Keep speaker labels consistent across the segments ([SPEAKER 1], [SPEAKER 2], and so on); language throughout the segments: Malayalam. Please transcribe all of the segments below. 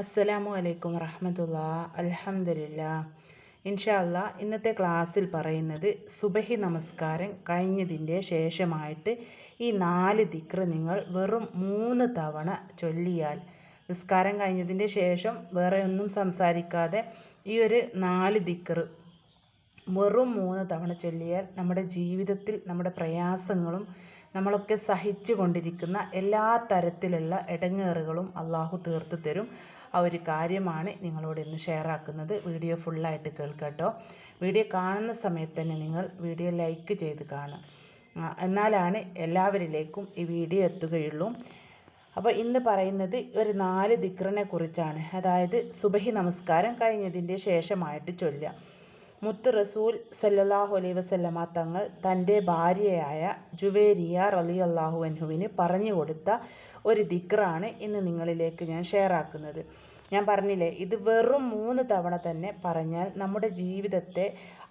[SPEAKER 1] അസ്സലാമു അലൈക്കും വറഹമത്തുള്ള. അലഹമില്ല ഇൻഷാല്ല ഇന്നത്തെ ക്ലാസ്സിൽ പറയുന്നത് സുബഹി നമസ്കാരം കഴിഞ്ഞതിന്റെ ശേഷമായിട്ട് ഈ നാല് ദിക്ർ നിങ്ങൾ വെറും മൂന്ന് തവണ ചൊല്ലിയാൽ നിസ്കാരം കഴിഞ്ഞതിന്റെ ശേഷം വേറെ ഒന്നും സംസാരിക്കാതെ ഈ ഒരു നാല് ദിക്ർ വെറും മൂന്ന് തവണ ചൊല്ലിയാൽ നമ്മുടെ ജീവിതത്തിൽ നമ്മുടെ പ്രയാസങ്ങളും നമ്മളൊക്കെ സഹിച്ചു കൊണ്ടിരിക്കുന്ന എല്ലാ തരത്തിലുള്ള ഇടങ്ങേറുകളും അള്ളാഹു തീർത്ത് തരും. ആ ഒരു കാര്യമാണ് നിങ്ങളോട് ഇന്ന് ഷെയർ ആക്കുന്നത്. വീഡിയോ ഫുള്ളായിട്ട് കേൾക്കട്ടോ വീഡിയോ കാണുന്ന സമയത്ത് തന്നെ നിങ്ങൾ വീഡിയോ ലൈക്ക് ചെയ്ത് കാണുക. എന്നാലാണ് എല്ലാവരിലേക്കും ഈ വീഡിയോ എത്തുകയുള്ളൂ. അപ്പോൾ ഇന്ന് പറയുന്നത് ഒരു നാല് ദിക്റിനെ കുറിച്ചാണ്. അതായത് സുബഹി നമസ്കാരം കഴിഞ്ഞതിന്റെ ശേഷമായിട്ട് ചൊല്ലുക. മുത്ത് റസൂൽ സല്ലല്ലാഹു അലൈഹി വസല്ലമ തങ്ങൾ തന്റെ ഭാര്യയായ ജുവേരിയ റലി അള്ളാഹു അൻഹുവിന് പറഞ്ഞു കൊടുത്ത ഒരു ദിക്റാണ് ഇന്ന് നിങ്ങളിലേക്ക് ഞാൻ ഷെയർ ആക്കുന്നത്. ഞാൻ പറഞ്ഞില്ലേ ഇത് വെറും മൂന്ന് തവണ തന്നെ പറഞ്ഞാൽ നമ്മുടെ ജീവിതത്തെ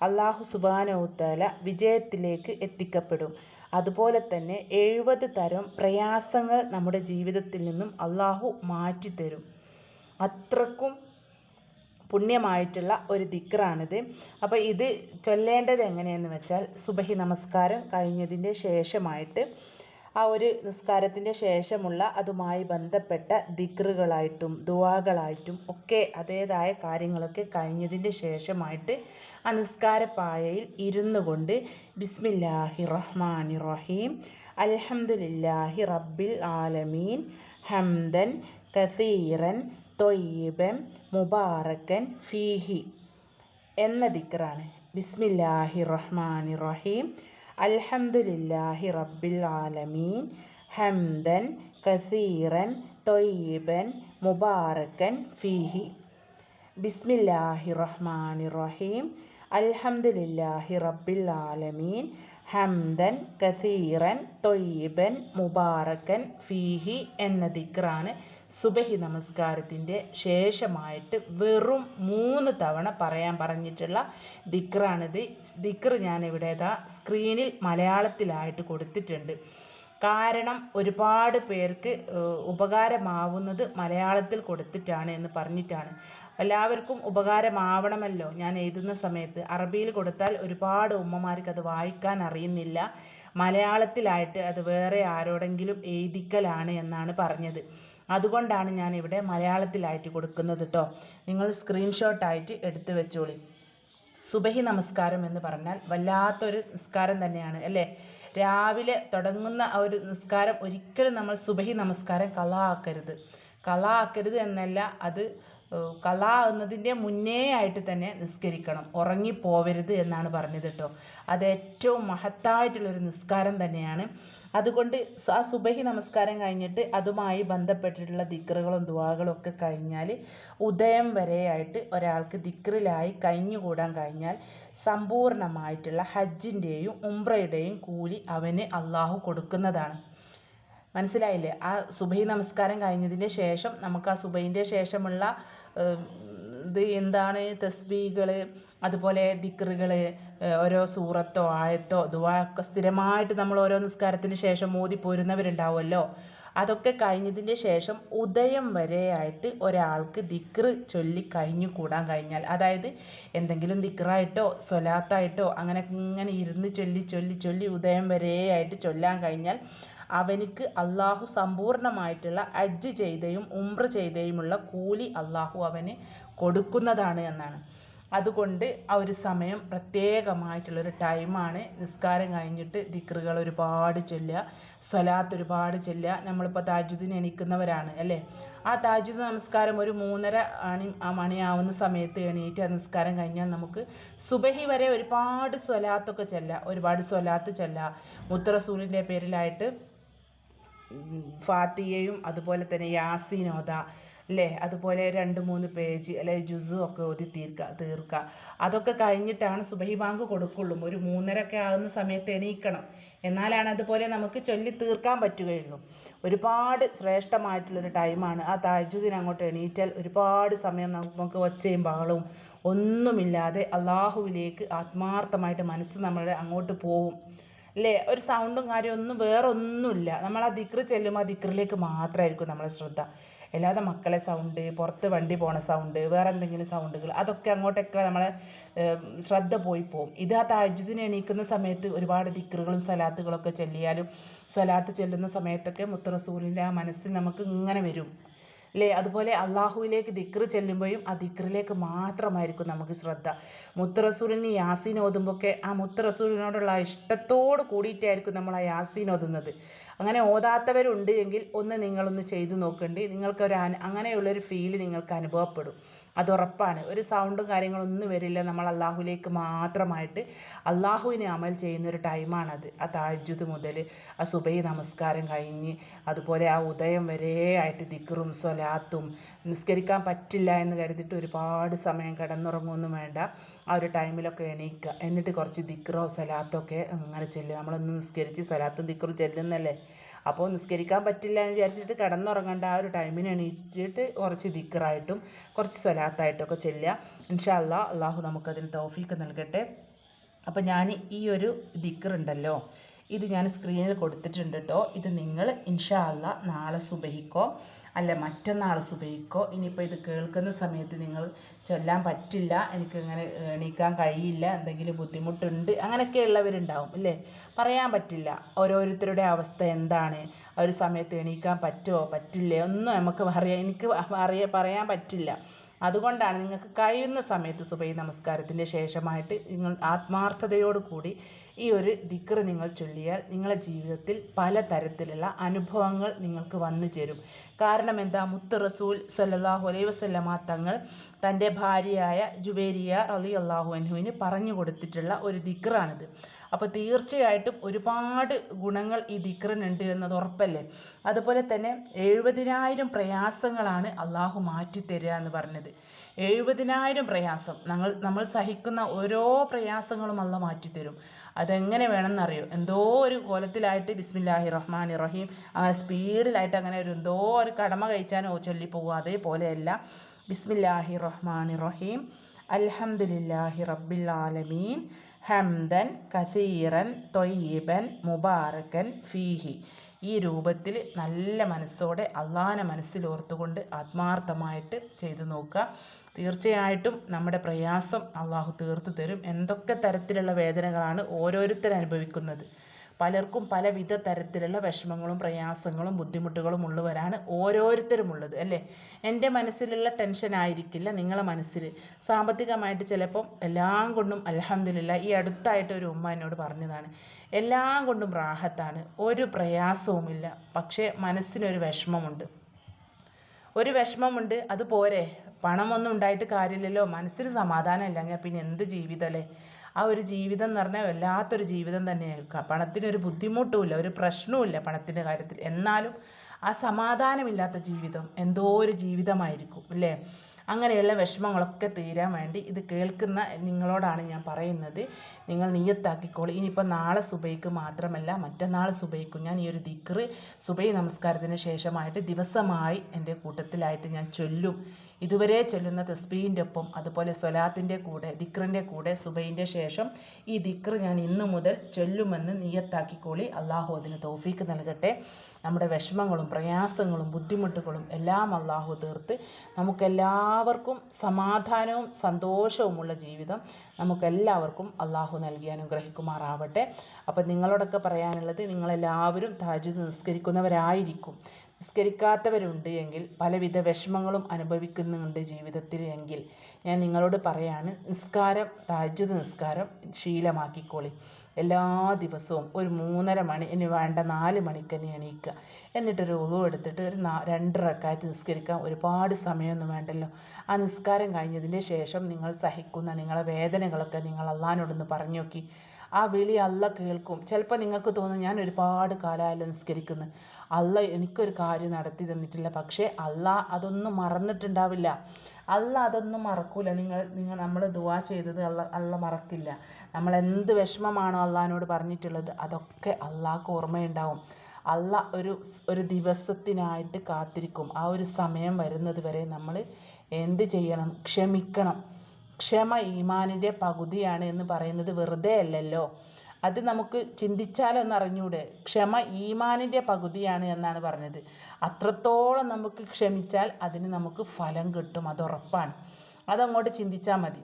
[SPEAKER 1] അള്ളാഹു സുബാനവുത്തല വിജയത്തിലേക്ക് എത്തിക്കപ്പെടും. അതുപോലെ തന്നെ എഴുപത് തരം പ്രയാസങ്ങൾ നമ്മുടെ ജീവിതത്തിൽ നിന്നും അള്ളാഹു മാറ്റിത്തരും. അത്രക്കും പുണ്യമായിട്ടുള്ള ഒരു ദിക്റാണിത്. അപ്പോൾ ഇത് ചൊല്ലേണ്ടത് എങ്ങനെയെന്ന് വെച്ചാൽ സുബഹി നമസ്കാരം കഴിഞ്ഞതിന്റെ ശേഷമായിട്ട് ആ ഒരു നിസ്കാരത്തിന്റെ ശേഷമുള്ള അതുമായി ബന്ധപ്പെട്ട ദിക്റുകളായിട്ടും ദുവാകളായിട്ടും ഒക്കെ അതേതായ കാര്യങ്ങളൊക്കെ കഴിഞ്ഞതിന്റെ ശേഷമായിട്ട് ആ നിസ്കാരപ്പായയിൽ ഇരുന്നു കൊണ്ട് ബിസ്മില്ലാഹി റഹ്മാനി റഹീം അൽഹംദുലില്ലാഹി റബ്ബിൽ ആലമീൻ ഹംദൻ കസീറൻ തൊയ്യബൻ മുബാറക്കൻ ഫീഹി എന്ന ദിക്റാണ്. ബിസ്മില്ലാഹി റഹ്മാനി റഹീം. അൽഹംദുലില്ലാഹി റബ്ബിൽ ആലമീൻ. ഹംദൻ കസീറൻ തൊയ്യബൻ മുബാറക്കൻ ഫീഹി. ബിസ്മില്ലാഹി റഹ്മാനി റഹീം. അൽഹംദുലില്ലാഹി റബ്ബിൽ ആലമീൻ. ഹംദൻ കസീറൻ തൊയ്യബൻ മുബാറക്കൻ ഫീഹി എന്ന ദിക്റാണ് സുബഹി നമസ്കാരത്തിന്റെ ശേഷമായിട്ട് വെറും മൂന്ന് തവണ പറയാൻ പറഞ്ഞിട്ടുള്ള ദിക്റാണിത്. ദിക്ർ ഞാനിവിടെ ഇതാ സ്ക്രീനിൽ മലയാളത്തിലായിട്ട് കൊടുത്തിട്ടുണ്ട്. കാരണം ഒരുപാട് പേർക്ക് ഉപകാരമാവുന്നത് മലയാളത്തിൽ കൊടുത്തിട്ടാണ് എന്ന് പറഞ്ഞിട്ടാണ്. എല്ലാവർക്കും ഉപകാരമാവണമല്ലോ. ഞാൻ എഴുതുന്ന സമയത്ത് അറബിയിൽ കൊടുത്താൽ ഒരുപാട് ഉമ്മമാർക്ക് അത് വായിക്കാൻ അറിയുന്നില്ല. മലയാളത്തിലായിട്ട് അത് വേറെ ആരോടെങ്കിലും എഴുതിക്കലാണ് എന്നാണ് പറഞ്ഞത്. അതുകൊണ്ടാണ് ഞാൻ ഇവിടെ മലയാളത്തിലായിട്ട് കൊടുക്കുന്നത് കേട്ടോ നിങ്ങൾ സ്ക്രീൻഷോട്ടായിട്ട് എടുത്തു വെച്ചോളി. സുബഹി നമസ്കാരം എന്ന് പറഞ്ഞാൽ വല്ലാത്തൊരു നിസ്കാരം തന്നെയാണ് അല്ലേ? രാവിലെ തുടങ്ങുന്ന ആ ഒരു നിസ്കാരം ഒരിക്കലും നമ്മൾ സുബഹി നമസ്കാരം കള ആക്കരുത് കള ആക്കരുത് എന്നല്ല അത് കള എന്നതിന്റെ മുന്നേ ആയിട്ട് തന്നെ നിസ്കരിക്കണം. ഉറങ്ങിപ്പോവരുത് എന്നാണ് പറഞ്ഞത് കേട്ടോ അത് ഏറ്റവും മഹത്തായിട്ടുള്ളൊരു നിസ്കാരം തന്നെയാണ്. അതുകൊണ്ട് ആ സുബഹി നമസ്കാരം കഴിഞ്ഞിട്ട് അതുമായി ബന്ധപ്പെട്ടിട്ടുള്ള ദിക്റുകളും ദുവാകളും ഒക്കെ കഴിഞ്ഞാൽ ഉദയം വരെയായിട്ട് ഒരാൾക്ക് ദിക്റിലായി കഴിഞ്ഞുകൂടാൻ കഴിഞ്ഞാൽ സമ്പൂർണമായിട്ടുള്ള ഹജ്ജിന്റെയും ഉംറയുടെയും കൂലി അവന് അള്ളാഹു കൊടുക്കുന്നതാണ്. മനസ്സിലായില്ലേ? ആ സുബഹി നമസ്കാരം കഴിഞ്ഞതിന് ശേഷം നമുക്ക് ആ സുബൈന്റെ ശേഷമുള്ള ഇത് എന്താണ്? തസ്ബീകൾ അതുപോലെ ദിക്റുകൾ ഓരോ സൂറത്തോ ആയത്തോ ദുവാ ഒക്കെ സ്ഥിരമായിട്ട് നമ്മൾ ഓരോ നിസ്കാരത്തിന് ശേഷം മോദി പോരുന്നവരുണ്ടാവുമല്ലോ. അതൊക്കെ കഴിഞ്ഞതിന്റെ ശേഷം ഉദയം വരെയായിട്ട് ഒരാൾക്ക് ദിക്റ് ചൊല്ലി കഴിഞ്ഞു കൂടാൻ കഴിഞ്ഞാൽ അതായത് എന്തെങ്കിലും ദിക്റായിട്ടോ സ്വലാത്തായിട്ടോ അങ്ങനെ ഇങ്ങനെ ഇരുന്ന് ചൊല്ലി ചൊല്ലി ചൊല്ലി ഉദയം വരെയായിട്ട് ചൊല്ലാൻ കഴിഞ്ഞാൽ അവനിക്ക് അള്ളാഹു സമ്പൂർണമായിട്ടുള്ള അജ്ജ് ചെയ്തയും ഉംറ ചെയ്തയുമുള്ള കൂലി അള്ളാഹു അവന് കൊടുക്കുന്നതാണ് എന്നാണ്. അതുകൊണ്ട് ആ ഒരു സമയം പ്രത്യേകമായിട്ടുള്ളൊരു ടൈമാണ്. നിസ്കാരം കഴിഞ്ഞിട്ട് ദിക്റുകൾ ഒരുപാട് ചൊല്ലുക സ്വലാത്ത് ഒരുപാട് ചൊല്ലുക. നമ്മളിപ്പോൾ താജുദ്ദീൻ എണീക്കുന്നവരാണ് അല്ലേ? ആ താജുദ് നമസ്കാരം ഒരു മൂന്നര അണി മണിയാവുന്ന സമയത്ത് എണീറ്റ് ആ നിസ്കാരം കഴിഞ്ഞാൽ നമുക്ക് സുബഹി വരെ ഒരുപാട് സ്വലാത്തൊക്കെ ചൊല്ലുക ഒരുപാട് സ്വലാത്ത് ചൊല്ലുക. മുത്തറസൂലിന്റെ പേരിലായിട്ട് ഫാത്തിയയും അതുപോലെ തന്നെ യാസീനോദ അല്ലേ അതുപോലെ രണ്ട് മൂന്ന് പേജ് അല്ലെ ജുസു ഒക്കെ ഓതി തീർക്കുക തീർക്കുക അതൊക്കെ കഴിഞ്ഞിട്ടാണ് സുബഹി ബാങ്ക് കൊടുക്കുള്ളൂ. ഒരു മൂന്നരക്കെ ആകുന്ന സമയത്ത് എണീക്കണം. എന്നാലാണ് അതുപോലെ നമുക്ക് ചൊല്ലി തീർക്കാൻ പറ്റുകയുള്ളൂ. ഒരുപാട് ശ്രേഷ്ഠമായിട്ടുള്ളൊരു ടൈമാണ് ആ താജുദിന് അങ്ങോട്ട് എണീറ്റാൽ ഒരുപാട് സമയം നമുക്ക് ഒച്ചയും ബഹളവും ഒന്നുമില്ലാതെ അള്ളാഹുവിലേക്ക് ആത്മാർത്ഥമായിട്ട് മനസ്സ് നമ്മുടെ അങ്ങോട്ട് പോവും. അല്ലേ ഒരു സൗണ്ടും കാര്യമൊന്നും വേറൊന്നുമില്ല. നമ്മൾ ആ ദിക്റ് ചെല്ലുമ്പോൾ ആ ദിക്റിലേക്ക് മാത്രമായിരിക്കും നമ്മളെ ശ്രദ്ധ. അല്ലാതെ മക്കളെ സൗണ്ട് പുറത്ത് വണ്ടി പോണ സൗണ്ട് വേറെ എന്തെങ്കിലും സൗണ്ടുകൾ അതൊക്കെ അങ്ങോട്ടൊക്കെ നമ്മളെ ശ്രദ്ധ പോയി പോകും ഇത് ആ താജ്ജുദിന് എണീക്കുന്ന സമയത്ത് ഒരുപാട് ദിക്റുകളും സലാത്തുകളൊക്കെ ചൊല്ലിയാലും സലാത്ത് ചെല്ലുന്ന സമയത്തൊക്കെ മുത്ത് റസൂലിന്റെ ആ മനസ്സിൽ നമുക്ക് ഇങ്ങനെ വരും. അല്ലേ അതുപോലെ അള്ളാഹുവിലേക്ക് ദിക്റ് ചെല്ലുമ്പോഴും ആ ദിക്റിലേക്ക് മാത്രമായിരിക്കും നമുക്ക് ശ്രദ്ധ. മുത്ത് റസൂലിന് യാസീൻ ഓതുമ്പോഴൊക്കെ ആ മുത്ത് റസൂലിനോടുള്ള ഇഷ്ടത്തോട് കൂടിയിട്ടായിരിക്കും നമ്മൾ ആ യാസീൻ ഓതുന്നത്. അങ്ങനെ ഓതാത്തവരുണ്ട് എങ്കിൽ ഒന്ന് നിങ്ങളൊന്ന് ചെയ്തു നോക്കേണ്ടി. നിങ്ങൾക്കൊരു അങ്ങനെയുള്ളൊരു ഫീൽ നിങ്ങൾക്ക് അനുഭവപ്പെടും. അത് ഉറപ്പാണ് ഒരു സൗണ്ടും കാര്യങ്ങളൊന്നും വരില്ല. നമ്മൾ അള്ളാഹുലേക്ക് മാത്രമായിട്ട് അള്ളാഹുവിനെ അമൽ ചെയ്യുന്ന ഒരു ടൈമാണത് ആ താജ്ജുദ് മുതൽ ആ സുബൈ നമസ്കാരം കഴിഞ്ഞ് അതുപോലെ ആ ഉദയം വരെ ആയിട്ട് ദിക്റും സ്വലാത്തും നിസ്കരിക്കാൻ പറ്റില്ല എന്ന് കരുതിയിട്ട് ഒരുപാട് സമയം കിടന്നുറങ്ങുമൊന്നും വേണ്ട. ആ ഒരു ടൈമിലൊക്കെ എണീക്കുക എന്നിട്ട് കുറച്ച് ദിക്റോ സ്വലാത്തോ ഒക്കെ അങ്ങനെ ചെല്ലുക നമ്മളൊന്ന് നിസ്കരിച്ച് സ്വലാത്തും ദിക്റും ചെല്ലുന്നല്ലേ? അപ്പോൾ നിസ്കരിക്കാൻ പറ്റില്ല എന്ന് വിചാരിച്ചിട്ട് കിടന്നുറങ്ങേണ്ട ആ ഒരു ടൈമിന് എണീറ്റിട്ട് കുറച്ച് ദിക്റായിട്ടും കുറച്ച് സ്വലാത്തായിട്ടൊക്കെ ചെല്ലുക. ഇൻഷാ അല്ലാ അള്ളാഹു നമുക്കതിന് തൗഫീക്ക് നൽകട്ടെ. അപ്പോൾ ഞാൻ ഈ ഒരു ദിക്റുണ്ടല്ലോ. ഇത് ഞാൻ സ്ക്രീനിൽ കൊടുത്തിട്ടുണ്ട് കേട്ടോ ഇത് നിങ്ങൾ ഇൻഷാ അല്ല നാളെ സുബഹിക്കോ അല്ല മറ്റന്നാൾ സുബഹിക്കോ. ഇനിയിപ്പോൾ ഇത് കേൾക്കുന്ന സമയത്ത് നിങ്ങൾ ചൊല്ലാൻ പറ്റില്ല എനിക്കിങ്ങനെ എണീക്കാൻ കഴിയില്ല എന്തെങ്കിലും ബുദ്ധിമുട്ടുണ്ട് അങ്ങനെയൊക്കെ ഉള്ളവരുണ്ടാവും അല്ലേ പറയാൻ പറ്റില്ല. ഓരോരുത്തരുടെ അവസ്ഥ എന്താണ്? ആ ഒരു സമയത്ത് എണീക്കാൻ പറ്റുമോ പറ്റില്ലേ? ഒന്നും നമുക്ക് പറയാൻ എനിക്ക് അറിയാൻ പറയാൻ പറ്റില്ല. അതുകൊണ്ടാണ് നിങ്ങൾക്ക് കഴിയുന്ന സമയത്ത് സുബൈ നമസ്കാരത്തിന്റെ ശേഷമായിട്ട് നിങ്ങൾ ആത്മാർത്ഥതയോട് കൂടി ഈ ഒരു ദിക്റ് നിങ്ങൾ ചൊല്ലിയാൽ നിങ്ങളുടെ ജീവിതത്തിൽ പല തരത്തിലുള്ള അനുഭവങ്ങൾ നിങ്ങൾക്ക് വന്നു ചേരും. കാരണം എന്താ? മുത്ത് റസൂൽ സല്ലാഹു അലൈ വസല്ലമ തങ്ങൾ തന്റെ ഭാര്യയായ ജുവേരിയ അലി അള്ളാഹു അൻഹുവിന് പറഞ്ഞു കൊടുത്തിട്ടുള്ള ഒരു ദിക്റാണിത്. അപ്പോൾ തീർച്ചയായിട്ടും ഒരുപാട് ഗുണങ്ങൾ ഈ ദിക്റിനുണ്ട് എന്നത് ഉറപ്പല്ലേ? അതുപോലെ തന്നെ എഴുപതിനായിരം പ്രയാസങ്ങളാണ് അള്ളാഹു മാറ്റിത്തരിക എന്ന് പറഞ്ഞത്. എഴുപതിനായിരം പ്രയാസം. നമ്മൾ നമ്മൾ സഹിക്കുന്ന ഓരോ പ്രയാസങ്ങളും അല്ല മാറ്റിത്തരും അതെങ്ങനെ വേണമെന്നറിയോ? എന്തോ ഒരു കോലത്തിലായിട്ട് ബിസ്മില്ലാഹി റഹ്മാൻ റഹീം അങ്ങനെ സ്പീഡിലായിട്ട് അങ്ങനെ ഒരു എന്തോ ഒരു കടമ കഴിച്ചാനോ ചൊല്ലി ചൊല്ലിപ്പോവുക അതേപോലെയല്ല ബിസ്മില്ലാഹി റഹ്മാൻ റഹീം അൽഹംദുലില്ലാഹി റബ്ബിൽ ആലമീൻ ഹംദൻ കസീറൻ തൊയ്യബൻ മുബാറക്കൻ ഫീഹി. ഈ രൂപത്തിൽ നല്ല മനസ്സോടെ അള്ളാഹാനെ മനസ്സിൽ ഓർത്തുകൊണ്ട് ആത്മാർത്ഥമായിട്ട് ചെയ്തു നോക്കുക. തീർച്ചയായിട്ടും നമ്മുടെ പ്രയാസം അള്ളാഹു തീർത്തു തരും. എന്തൊക്കെ തരത്തിലുള്ള വേദനകളാണ് ഓരോരുത്തർ അനുഭവിക്കുന്നത്. പലർക്കും പലവിധ തരത്തിലുള്ള വിഷമങ്ങളും പ്രയാസങ്ങളും ബുദ്ധിമുട്ടുകളും ഉള്ളവരാണ് ഓരോരുത്തരും ഉള്ളത് അല്ലേ? എന്റെ മനസ്സിലുള്ള ടെൻഷൻ ആയിരിക്കില്ല നിങ്ങളെ മനസ്സിൽ. സാമ്പത്തികമായിട്ട് ചിലപ്പം എല്ലാം കൊണ്ടും അലഹമില്ല ഈ അടുത്തായിട്ട് ഒരു ഉമ്മ എന്നോട് പറഞ്ഞതാണ് എല്ലാം കൊണ്ടും റാഹത്താണ് ഒരു പ്രയാസവുമില്ല പക്ഷേ മനസ്സിനൊരു വിഷമമുണ്ട്. ഒരു വിഷമമുണ്ട് അത് പോരെ പണമൊന്നും ഉണ്ടായിട്ട് കാര്യമില്ലല്ലോ മനസ്സിന് സമാധാനം ഇല്ലെങ്കിൽ പിന്നെ എന്ത് ജീവിതമല്ലേ ആ ഒരു ജീവിതം എന്ന് പറഞ്ഞാൽ വല്ലാത്തൊരു ജീവിതം തന്നെയായിരിക്കും പണത്തിനൊരു ബുദ്ധിമുട്ടുമില്ല ഒരു പ്രശ്നവുമില്ല പണത്തിന്റെ കാര്യത്തിൽ. എന്നാലും ആ സമാധാനമില്ലാത്ത ജീവിതം എന്തോ ഒരു ജീവിതമായിരിക്കും അല്ലേ? അങ്ങനെയുള്ള വിഷമങ്ങളൊക്കെ തീരാൻ വേണ്ടി ഇത് കേൾക്കുന്ന നിങ്ങളോടാണ് ഞാൻ പറയുന്നത്. നിങ്ങൾ നീയത്താക്കിക്കോളൂ ഇനിയിപ്പോൾ നാളെ സുബൈക്ക് മാത്രമല്ല മറ്റന്നാൾ സുബൈക്കും. ഞാൻ ഈ ഒരു ദിക്റ് സുബൈ നമസ്കാരത്തിന് ശേഷമായിട്ട് ദിവസമായി എന്റെ കൂട്ടത്തിലായിട്ട് ഞാൻ ചൊല്ലും. ഇതുവരെ ചൊല്ലുന്ന തസ്ബീഹിന്റെ ഒപ്പം അതുപോലെ സ്വലാത്തിന്റെ കൂടെ ദിക്റിന്റെ കൂടെ സുബൈന്റെ ശേഷം ഈ ദിക്ർ ഞാൻ ഇന്നു മുതൽ ചൊല്ലുമെന്ന് നിയത്താക്കിക്കോളി. അള്ളാഹു അതിന് തോഫീക്ക് നൽകട്ടെ. നമ്മുടെ വിഷമങ്ങളും പ്രയാസങ്ങളും ബുദ്ധിമുട്ടുകളും എല്ലാം അള്ളാഹു തീർത്ത് നമുക്കെല്ലാവർക്കും സമാധാനവും സന്തോഷവുമുള്ള ജീവിതം നമുക്കെല്ലാവർക്കും അള്ളാഹു നൽകി അനുഗ്രഹിക്കുമാറാവട്ടെ. അപ്പം നിങ്ങളോടൊക്കെ പറയാനുള്ളത് നിങ്ങളെല്ലാവരും താജ് നിസ്കരിക്കുന്നവരായിരിക്കും. നിസ്കരിക്കാത്തവരുണ്ട് എങ്കിൽ പലവിധ വിഷമങ്ങളും അനുഭവിക്കുന്നുണ്ട് ജീവിതത്തിൽ എങ്കിൽ. ഞാൻ നിങ്ങളോട് പറയാണ് നിസ്കാരം താജുദ് നിസ്കാരം ശീലമാക്കിക്കോളി. എല്ലാ ദിവസവും ഒരു മൂന്നര മണി ഇനി വേണ്ട നാല് മണിക്ക് തന്നെ എണീക്കുക. എന്നിട്ടൊരു ഉളു എടുത്തിട്ട് ഒരു നാ രണ്ടരക്കായത്ത് നിസ്കരിക്കാൻ ഒരുപാട് സമയമൊന്നും വേണ്ടല്ലോ. ആ നിസ്കാരം കഴിഞ്ഞതിന് ശേഷം നിങ്ങൾ സഹിക്കുന്ന നിങ്ങളെ വേദനകളൊക്കെ നിങ്ങൾ അള്ളഹാനോടൊന്ന് പറഞ്ഞു നോക്കി. ആ വിളി അല്ല കേൾക്കും. ചിലപ്പോൾ നിങ്ങൾക്ക് തോന്നും ഞാൻ ഒരുപാട് കാലമായല്ലോ നിസ്കരിക്കുന്നു. അല്ല എനിക്കൊരു കാര്യം നടത്തി തന്നിട്ടില്ല. പക്ഷേ അല്ല അതൊന്നും മറന്നിട്ടുണ്ടാവില്ല. അല്ല അതൊന്നും മറക്കൂല. നിങ്ങൾ നിങ്ങൾ നമ്മൾ ദുവാ ചെയ്തത് അല്ല അല്ല മറക്കില്ല. നമ്മൾ എന്ത് വിഷമമാണോ അള്ളഹാനോട് പറഞ്ഞിട്ടുള്ളത് അതൊക്കെ അള്ളാഹ്ക്ക് ഓർമ്മയുണ്ടാവും. അല്ല ഒരു ഒരു ദിവസത്തിനായിട്ട് കാത്തിരിക്കും. ആ ഒരു സമയം വരുന്നത് വരെ നമ്മൾ എന്ത് ചെയ്യണം? ക്ഷമിക്കണം. ക്ഷമ ഈമാനിന്റെ പകുതിയാണ് എന്ന് പറയുന്നത് വെറുതെ അല്ലല്ലോ. അത് നമുക്ക് ചിന്തിച്ചാലൊന്ന് അറിഞ്ഞൂടെ ക്ഷമ ഈമാനിന്റെ പകുതിയാണ് എന്നാണ് പറഞ്ഞത്. അത്രത്തോളം നമുക്ക് ക്ഷമിച്ചാൽ അതിന് നമുക്ക് ഫലം കിട്ടും അത് ഉറപ്പാണ്. അതങ്ങോട്ട് ചിന്തിച്ചാൽ മതി.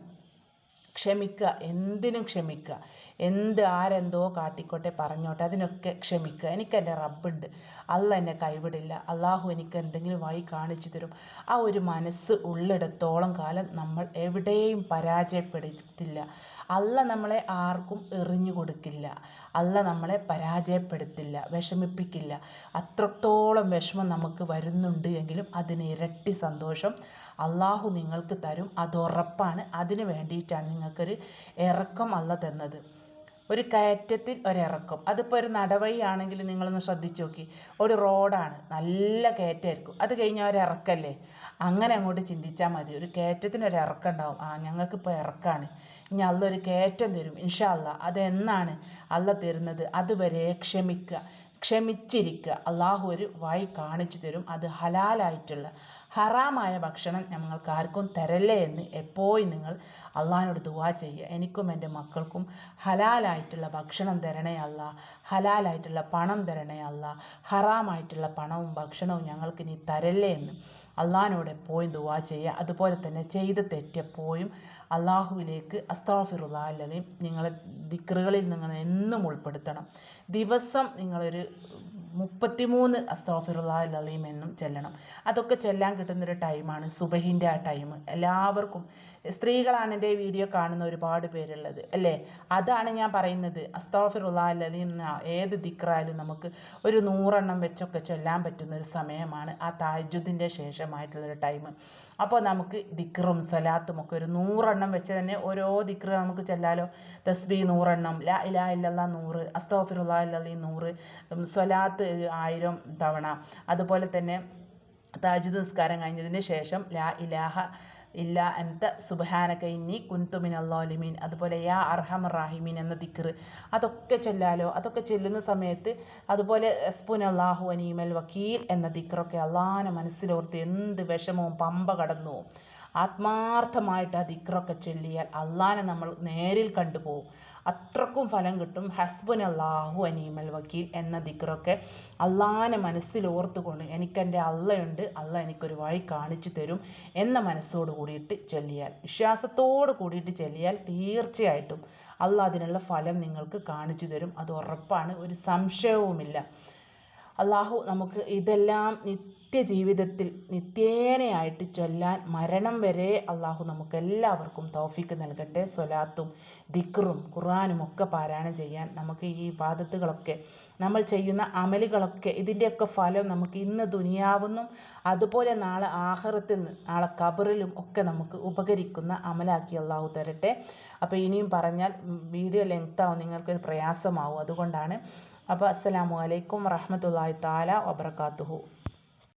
[SPEAKER 1] ക്ഷമിക്കുക എന്തിനും ക്ഷമിക്കുക. എന്ത് ആരെന്തോ കാട്ടിക്കോട്ടെ പറഞ്ഞോട്ടെ അതിനൊക്കെ ക്ഷമിക്കുക. എനിക്ക് എന്റെ റബ്ബുണ്ട്. അല്ല എന്നെ കൈവിടില്ല. അള്ളാഹു എനിക്ക് എന്തെങ്കിലും വഴി കാണിച്ചു തരും. ആ ഒരു മനസ്സ് ഉള്ളിടത്തോളം കാലം നമ്മൾ എവിടെയും പരാജയപ്പെടുത്തില്ല. അല്ല നമ്മളെ ആർക്കും എറിഞ്ഞു കൊടുക്കില്ല. അല്ല നമ്മളെ പരാജയപ്പെടുത്തില്ല വിഷമിപ്പിക്കില്ല. അത്രത്തോളം വിഷമം നമുക്ക് വരുന്നുണ്ട് എങ്കിലും അതിന് ഇരട്ടി സന്തോഷം അള്ളാഹു നിങ്ങൾക്ക് തരും. അത് ഉറപ്പാണ്. അതിന് വേണ്ടിയിട്ടാണ് നിങ്ങൾക്കൊരു ഇറക്കം അല്ല തന്നത്. ഒരു കയറ്റത്തിൽ ഒരിറക്കം. അതിപ്പോൾ ഒരു നടവഴിയാണെങ്കിൽ നിങ്ങളൊന്ന് ശ്രദ്ധിച്ചു നോക്കി. ഒരു റോഡാണ്. നല്ല കയറ്റമായിരിക്കും. അത് കഴിഞ്ഞാൽ ഒരു ഇറക്കല്ലേ? അങ്ങനെ അങ്ങോട്ട് ചിന്തിച്ചാൽ മതി. ഒരു കയറ്റത്തിന് ഒരു ഇറക്കം ഉണ്ടാവും. ആ ഞങ്ങൾക്കിപ്പോൾ ഇറക്കാണ്. ഇനി അല്ല ഒരു കയറ്റം തരും ഇൻഷാ അല്ല അതെന്നാണ് അല്ല തരുന്നത്? അതുവരെ ക്ഷമിക്കുക. ക്ഷമിച്ചിരിക്കുക. അള്ളാഹു ഒരു വഴി കാണിച്ചു തരും. അത് ഹലാലായിട്ടുള്ള ഹറാമായ ഭക്ഷണം ഞങ്ങൾക്ക് ആർക്കും തരല്ലേ എന്ന് എപ്പോഴും നിങ്ങൾ അള്ളാഹിനോട് ദുവാ ചെയ്യുക. എനിക്കും എന്റെ മക്കൾക്കും ഹലാലായിട്ടുള്ള ഭക്ഷണം തരണേ അല്ല ഹലാലായിട്ടുള്ള പണം തരണേ അല്ല ഹറാമായിട്ടുള്ള പണവും ഭക്ഷണവും ഞങ്ങൾക്ക് നീ തരല്ലേ എന്ന് അള്ളാഹിനോട് എപ്പോഴും ദുവാ ചെയ്യുക. അതുപോലെ തന്നെ ചെയ്ത് തെറ്റെപ്പോഴും അള്ളാഹുവിലേക്ക് അസ്താഫിറുള്ള അല്ലെങ്കിൽ നിങ്ങളെ ദിക്റുകളിൽ നിങ്ങൾ എന്നും ഉൾപ്പെടുത്തണം. ദിവസം നിങ്ങളൊരു മുപ്പത്തിമൂന്ന് അസ്താഫിറുള്ള അലീം എന്നും ചെല്ലണം. അതൊക്കെ ചെല്ലാൻ കിട്ടുന്നൊരു ടൈമാണ് സുബഹിന്റെ ആ ടൈം. എല്ലാവർക്കും സ്ത്രീകളാണ് എന്റെ വീഡിയോ കാണുന്ന ഒരുപാട് പേരുള്ളത് അല്ലേ? അതാണ് ഞാൻ പറയുന്നത്. അസ്താഫിറുള്ള അലീം ഏത് ദിക്റായാലും നമുക്ക് ഒരു നൂറെണ്ണം വെച്ചൊക്കെ ചൊല്ലാൻ പറ്റുന്ന ഒരു സമയമാണ് ആ താജുദിന്റെ ശേഷമായിട്ടുള്ളൊരു ടൈം. അപ്പോൾ നമുക്ക് ദിക്റും സ്വലാത്തും ഒക്കെ ഒരു നൂറെണ്ണം വെച്ച് തന്നെ ഓരോ ദിക്റ് നമുക്ക് ചെല്ലാലോ. തസ്ബി നൂറെണ്ണം ലാ ഇലാ ഇല്ലല്ലാ നൂറ് അസ്തോഫിറുല്ലാ ഇല്ലി നൂറ് സ്വലാത്ത് ആയിരം തവണ. അതുപോലെ തന്നെ താജ് നിസ്കാരം കഴിഞ്ഞതിന് ശേഷം ലാ ഇലാഹ ഇല്ല അൻത സുബഹാനക ഇന്നി കുന്തുമിൻ അള്ളാലിമീൻ അതുപോലെ യാ അർഹം റാഹിമീൻ എന്ന തിക്കർ അതൊക്കെ ചൊല്ലാലോ അതൊക്കെ ചൊല്ലുന്ന സമയത്ത് അതുപോലെ എസ്പുൻ അള്ളാഹു അനീമൽ വക്കീൽ എന്ന തിക്കറൊക്കെ അള്ളാഹാനെ മനസ്സിലോർത്ത് എന്ത് വിഷമവും പമ്പ കടന്നു ആത്മാർത്ഥമായിട്ട് ആ ദിക്റൊക്കെ ചൊല്ലിയാൽ അള്ളാഹാനെ നമ്മൾ നേരിൽ കണ്ടുപോകും. അത്രക്കും ഫലം കിട്ടും. ഹസ്ബൻ അള്ളാഹു അനീമൽ വക്കീൽ എന്ന ദിക്റൊക്കെ അള്ളാഹാനെ മനസ്സിലോർത്തുകൊണ്ട് എനിക്കെന്റെ അള്ളയുണ്ട്. അള്ള എനിക്കൊരു വഴി കാണിച്ചു തരും എന്ന മനസ്സോട് കൂടിയിട്ട് ചൊല്ലിയാൽ വിശ്വാസത്തോട് കൂടിയിട്ട് ചൊല്ലിയാൽ തീർച്ചയായിട്ടും അള്ള അതിനുള്ള ഫലം നിങ്ങൾക്ക് കാണിച്ചു തരും. അത് ഉറപ്പാണ്. ഒരു സംശയവുമില്ല. അള്ളാഹു നമുക്ക് ഇതെല്ലാം നിത്യജീവിതത്തിൽ നിത്യേനയായിട്ട് ചൊല്ലാൻ മരണം വരെ അള്ളാഹു നമുക്ക് എല്ലാവർക്കും തോഫിക്ക് നൽകട്ടെ. സ്വലാത്തും ദിക്റും ഖുർആാനും ഒക്കെ പാരായണം ചെയ്യാൻ നമുക്ക് ഈ പാദത്തുകളൊക്കെ നമ്മൾ ചെയ്യുന്ന അമലുകളൊക്കെ ഇതിന്റെയൊക്കെ ഫലം നമുക്ക് ഇന്ന് ദുനിയാവുന്നും. അതുപോലെ നാളെ ആഹ്റത്തിൽ നാളെ കബറിലും ഒക്കെ നമുക്ക് ഉപകരിക്കുന്ന അമലാക്കി അള്ളാഹു തരട്ടെ. അപ്പോൾ ഇനിയും പറഞ്ഞാൽ വീഡിയോ ലെങ്ത് ആവും നിങ്ങൾക്കൊരു പ്രയാസമാവും. അതുകൊണ്ടാണ്. അപ്പോൾ അസ്സലാമു അലൈക്കും വറഹമത്തല്ലാഹി താല വബർക്കാത്തുഹു